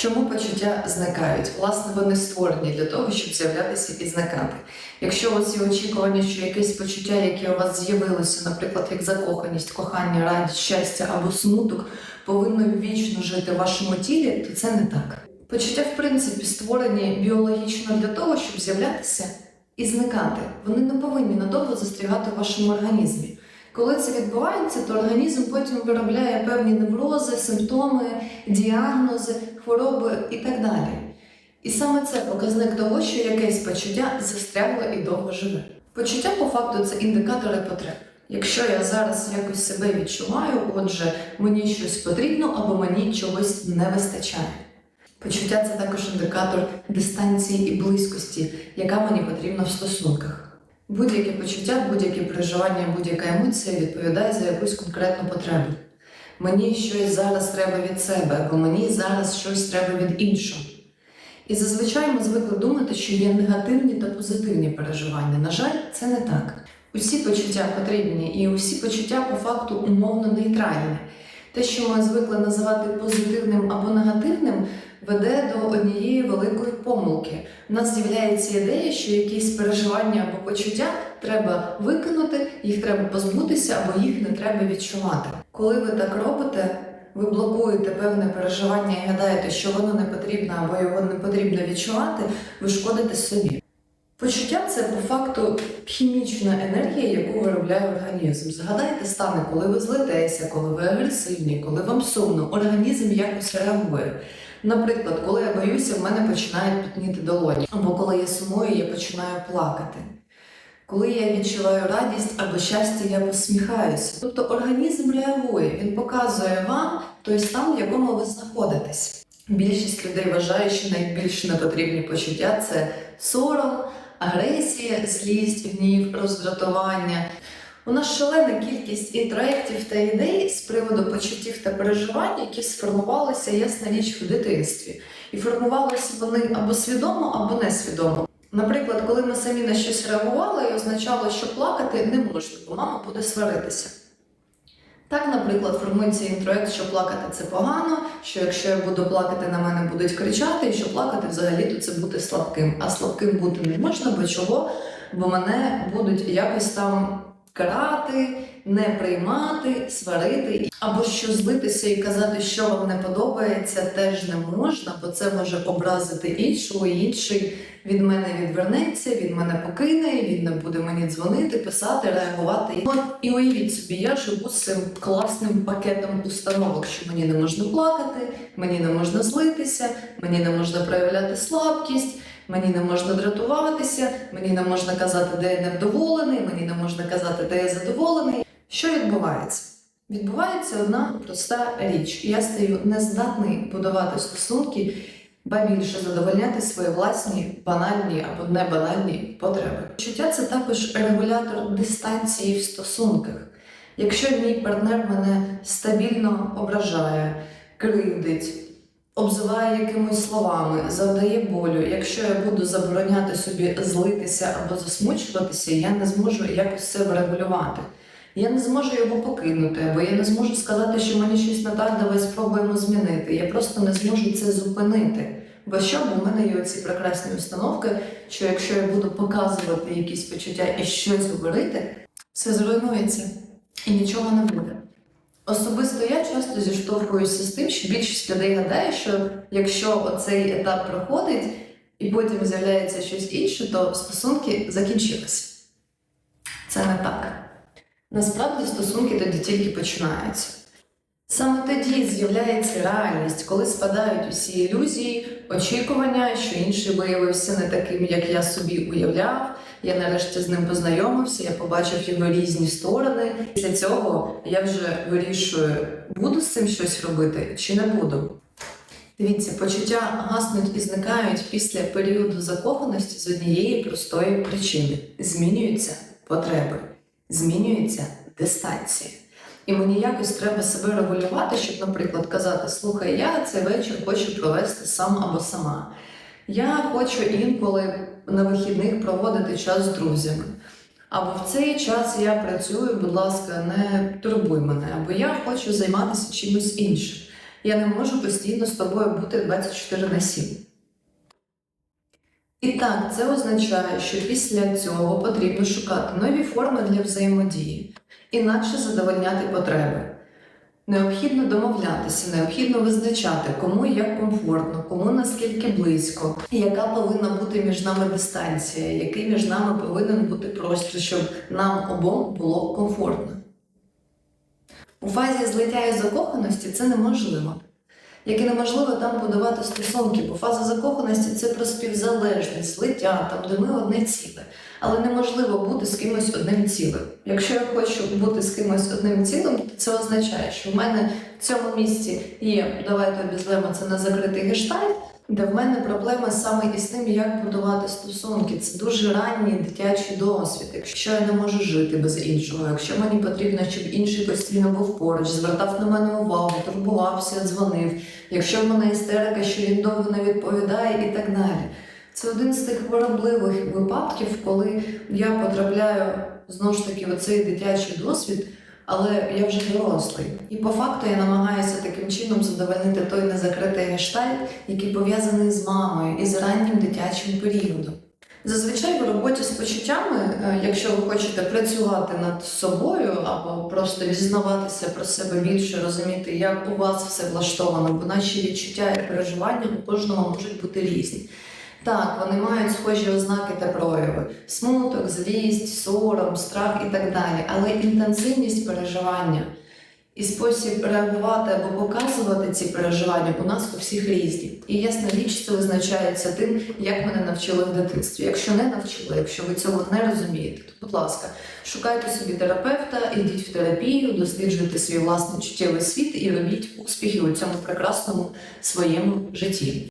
Чому почуття зникають? Власне, вони створені для того, щоб з'являтися і зникати. Якщо у вас є очікування, що якесь почуття, яке у вас з'явилося, наприклад, як закоханість, кохання, радість, щастя або смуток, повинно вічно жити в вашому тілі, то це не так. Почуття, в принципі, створені біологічно для того, щоб з'являтися і зникати. Вони не повинні надовго застрягати в вашому організмі. Коли це відбувається, то організм потім виробляє певні неврози, симптоми, діагнози, хвороби і так далі. І саме це показник того, що якесь почуття застрягло і довго живе. Почуття по факту це індикатори потреб. Якщо я зараз якось себе відчуваю, отже, мені щось потрібно або мені чогось не вистачає. Почуття це також індикатор дистанції і близькості, яка мені потрібна в стосунках. Будь-яке почуття, будь-яке переживання, будь-яка емоція відповідає за якусь конкретну потребу. Мені щось зараз треба від себе, або мені зараз щось треба від іншого. І зазвичай ми звикли думати, що є негативні та позитивні переживання. На жаль, це не так. Усі почуття потрібні, і усі почуття по факту умовно нейтральні. Те, що ми звикли називати позитивним або негативним, веде до однієї великої помилки. У нас з'являється ідея, що якісь переживання або почуття треба викинути, їх треба позбутися, або їх не треба відчувати. Коли ви так робите, ви блокуєте певне переживання і гадаєте, що воно не потрібно або його не потрібно відчувати, ви шкодите собі. Почуття це по факту хімічна енергія, яку виробляє організм. Згадайте стани, коли ви злитеся, коли ви агресивні, коли вам сумно, організм якось реагує. Наприклад, коли я боюся, в мене починають пітніти долоні, або коли я сумую, я починаю плакати. Коли я відчуваю радість або щастя, я посміхаюся. Тобто організм реагує, він показує вам той стан, в якому ви знаходитесь. Більшість людей вважає, що найбільш непотрібні почуття це сором, агресія, злість, гнів, роздратування. У нас шалена кількість інтроєктів та ідей з приводу почуттів та переживань, які сформувалися ясна річ в дитинстві. І формувалися вони або свідомо, або несвідомо. Наприклад, коли ми самі на щось реагували, і означало, що плакати не можна, бо мама буде сваритися. Так, наприклад, формується інтроект, що плакати це погано, що якщо я буду плакати, на мене будуть кричати, і що плакати взагалі то це бути слабким. А слабким бути не можна, бо чого? Бо мене будуть якось там карати, не приймати, сварити, або що злитися і казати, що вам не подобається, теж не можна, бо це може образити іншого, інший від мене відвернеться, він мене покине, він не буде мені дзвонити, писати, реагувати. От і уявіть собі, я живу з цим класним пакетом установок, що мені не можна плакати, мені не можна злитися, мені не можна проявляти слабкість. Мені не можна дратуватися, мені не можна казати, де я невдоволений, мені не можна казати, де я задоволений. Що відбувається? Відбувається одна проста річ. Я стаю нездатний будувати стосунки, ба більше задовольняти свої власні банальні або небанальні потреби. Почуття це також регулятор дистанції в стосунках. Якщо мій партнер мене стабільно ображає, кривдить, обзиває якимись словами, завдає болю. Якщо я буду забороняти собі злитися або засмучуватися, я не зможу якось це врегулювати. Я не зможу його покинути, або я не зможу сказати, що мені щось не так, давай спробуємо змінити. Я просто не зможу це зупинити. Бо що бо в мене є оці прекрасні установки, що якщо я буду показувати якісь почуття і щось говорити, все зруйнується і нічого не буде. Особисто я часто зіштовхуюся з тим, що більшість людей гадає, що якщо оцей етап проходить і потім з'являється щось інше, то стосунки закінчилися. Це не так. Насправді стосунки тоді тільки починаються. Саме тоді з'являється реальність, коли спадають усі ілюзії, очікування, що інший виявився не таким, як я собі уявляв. Я нарешті з ним познайомився, я побачив його різні сторони. Після цього я вже вирішую, буду з цим щось робити чи не буду. Дивіться, почуття гаснуть і зникають після періоду закоханості з однієї простої причини: змінюються потреби, змінюється дистанція. І мені якось треба себе регулювати, щоб, наприклад, казати: слухай, я цей вечір хочу провести сам або сама. Я хочу інколи на вихідних проводити час з друзями. Або в цей час я працюю, будь ласка, не турбуй мене, або я хочу займатися чимось іншим. Я не можу постійно з тобою бути 24 на 7. І так, це означає, що після цього потрібно шукати нові форми для взаємодії, інакше задовольняти потреби. Необхідно домовлятися, необхідно визначати, кому як комфортно, кому наскільки близько, яка повинна бути між нами дистанція, який між нами повинен бути простір, щоб нам обом було комфортно. У фазі злиття і закоханості це неможливо. Як і неможливо там будувати стосунки, бо фаза закоханості це про співзалежність, лиття, там, де ми одне ціле. Але неможливо бути з кимось одним цілим. Якщо я хочу бути з кимось одним цілим, то це означає, що в мене в цьому місці є, давайте обізвемо це на закритий гештальт, де в мене проблема саме із тим, як будувати стосунки. Це дуже ранній дитячий досвід. Якщо я не можу жити без іншого, якщо мені потрібно, щоб інший постійно був поруч, звертав на мене увагу, турбувався, дзвонив, якщо в мене істерика, що він довго не відповідає і так далі. Це один з тих хворобливих випадків, коли я потрапляю знову ж таки в оцей дитячий досвід, але я вже дорослий. І по факту я намагаюся таким чином задовольнити той незакритий гештальт, який пов'язаний з мамою і з раннім дитячим періодом. Зазвичай в роботі з почуттями, е, якщо ви хочете працювати над собою або просто дізнаватися про себе більше, розуміти, як у вас все влаштовано, бо наші відчуття і переживання у кожного можуть бути різні. Так, вони мають схожі ознаки та прояви: смуток, злість, сором, страх і так далі. Але інтенсивність переживання і спосіб реагувати або показувати ці переживання у нас у всіх різні. І ясна річ, це визначається тим, як мене навчили в дитинстві. Якщо не навчили, якщо ви цього не розумієте, то будь ласка, шукайте собі терапевта, ідіть в терапію, досліджуйте свій власний чуттєвий світ і робіть успіхи у цьому прекрасному своєму житті.